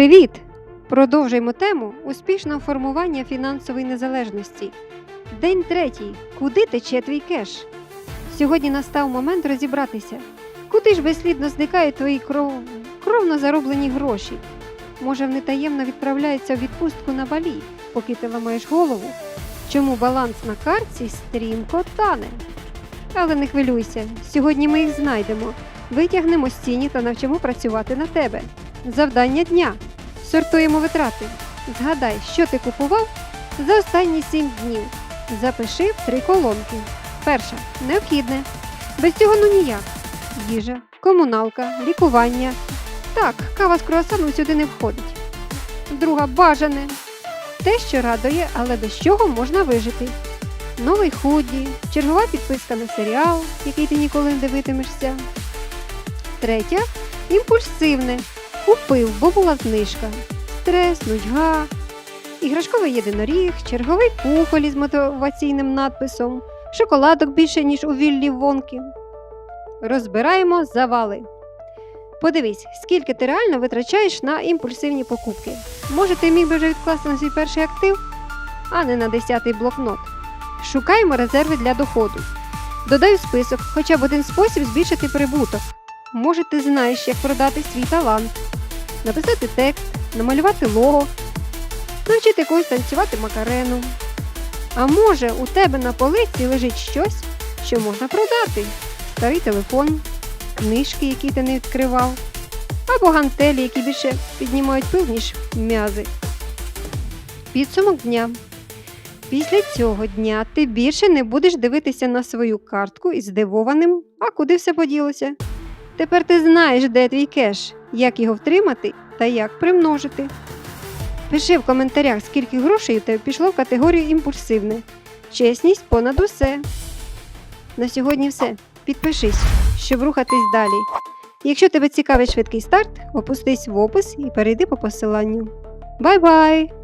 Привіт! Продовжуємо тему успішного формування фінансової незалежності. День третій. Куди тече твій кеш? Сьогодні настав момент розібратися, куди ж безслідно зникають твої кров... кровно зароблені гроші. Може, вони таємно відправляються в відпустку на балі, поки ти ламаєш голову, чому баланс на картці стрімко тане. Але не хвилюйся, сьогодні ми їх знайдемо, витягнемо з тіні та навчимо працювати на тебе. Завдання дня. Сортуємо витрати. Згадай, що ти купував за останні 7 днів. Запиши в три колонки. Перша необхідне. Без цього ну ніяк. Їжа, комуналка, лікування. Так, кава з круасаном сюди не входить. Друга бажане. Те, що радує, але без чого можна вижити. Новий худі, чергова підписка на серіал, який ти ніколи не дивитимешся. Третя імпульсивне. Купив, бо була знижка. Стрес, нудьга, іграшковий єдиноріг, черговий кухоль з мотиваційним надписом, шоколадок більше, ніж у Віллі Вонки. Розбираємо завали. Подивись, скільки ти реально витрачаєш на імпульсивні покупки. Може, ти міг би вже відкласти на свій перший актив, а не на десятий блокнот. Шукаємо резерви для доходу. Додай у список хоча б один спосіб збільшити прибуток. Може, ти знаєш, як продати свій талант, написати текст, намалювати лого, навчити когось танцювати макарену. А може, у тебе на полиці лежить щось, що можна продати: старий телефон, книжки, які ти не відкривав, або гантелі, які більше піднімають пил, ніж м'язи. Підсумок дня. Після цього дня ти більше не будеш дивитися на свою картку із здивованим, а куди все поділося. Тепер ти знаєш, де твій кеш, як його втримати та як примножити. Пиши в коментарях, скільки грошей у тебе пішло в категорію імпульсивне. Чесність понад усе. На сьогодні все. Підпишись, щоб рухатись далі. Якщо тебе цікавить швидкий старт, опустись в опис і перейди по посиланню. Бай-бай!